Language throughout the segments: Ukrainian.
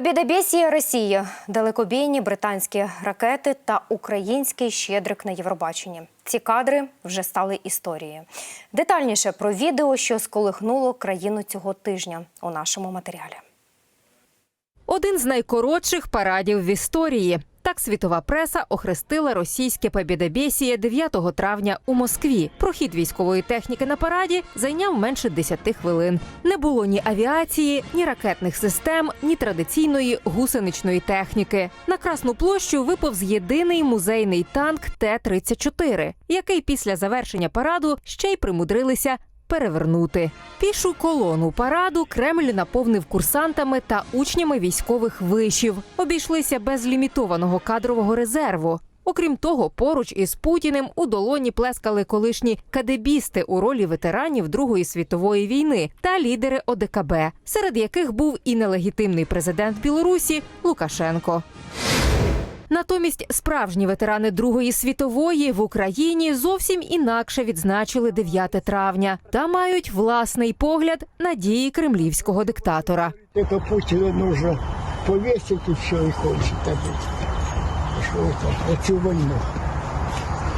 Побєдобєсія Росії, далекобійні британські ракети та український щедрик на Євробаченні. Ці кадри вже стали історією. Детальніше про відео, що сколихнуло країну цього тижня у нашому матеріалі. Один з найкоротших парадів в історії. Так світова преса охрестила російське побєдобєсіє 9 травня у Москві. Прохід військової техніки на параді зайняв менше 10 хвилин. Не було ні авіації, ні ракетних систем, ні традиційної гусеничної техніки. На Красну площу виповз єдиний музейний танк Т-34, який після завершення параду ще й примудрилися перевернути. Пішу колону параду Кремль наповнив курсантами та учнями військових вишів. Обійшлися без лімітованого кадрового резерву. Окрім того, поруч із Путіним у долоні плескали колишні кадебісти у ролі ветеранів Другої світової війни та лідери ОДКБ, серед яких був і нелегітимний президент Білорусі Лукашенко. Натомість справжні ветерани Другої світової в Україні зовсім інакше відзначили 9 травня та мають власний погляд на дії кремлівського диктатора. Это Путина нужно повесить и все, и кончить тогда. Что это? Эту войну.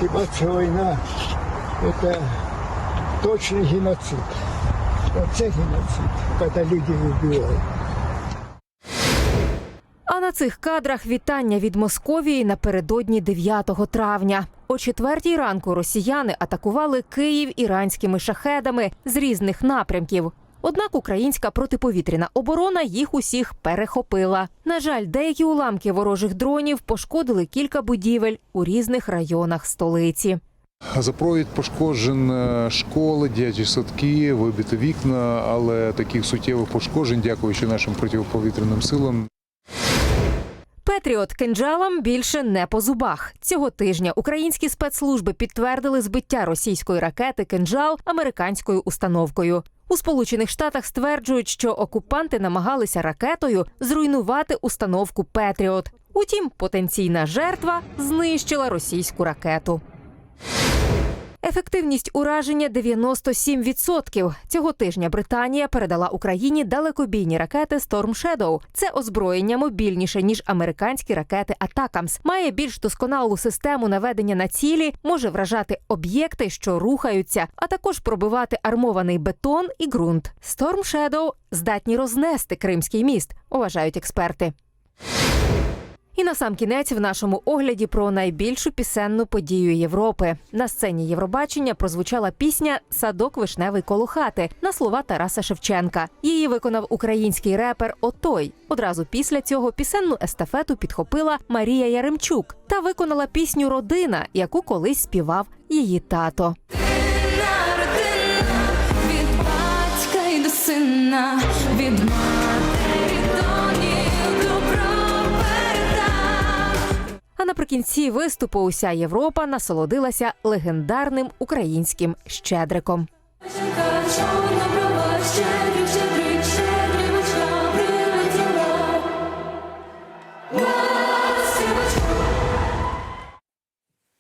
Ибо эта война – это точный геноцид. Вот это геноцид, когда люди убивают. А на цих кадрах вітання від Московії напередодні 9 травня. О четвертій ранку росіяни атакували Київ іранськими шахедами з різних напрямків. Однак українська протиповітряна оборона їх усіх перехопила. На жаль, деякі уламки ворожих дронів пошкодили кілька будівель у різних районах столиці. Запровід пошкоджень школи, дитячі садки, вибиті вікна, але таких суттєвих пошкоджень, дякуючи нашим протиповітряним силам, Петріот кинджалам більше не по зубах. Цього тижня українські спецслужби підтвердили збиття російської ракети кинджал американською установкою. У Сполучених Штатах стверджують, що окупанти намагалися ракетою зруйнувати установку Петріот. Утім, потенційна жертва знищила російську ракету. Ефективність ураження 97%. Цього тижня Британія передала Україні далекобійні ракети Storm Shadow. Це озброєння мобільніше ніж американські ракети Атакамс. Має більш досконалу систему наведення на цілі, може вражати об'єкти, що рухаються, а також пробивати армований бетон і ґрунт. Storm Shadow здатні рознести Кримський міст, вважають експерти. І на сам кінець в нашому огляді про найбільшу пісенну подію Європи. На сцені Євробачення прозвучала пісня Садок вишневий коло хати на слова Тараса Шевченка. Її виконав український репер Отой. Одразу після цього пісенну естафету підхопила Марія Яремчук та виконала пісню Родина, яку колись співав її тато. Наприкінці виступу уся Європа насолодилася легендарним українським щедриком.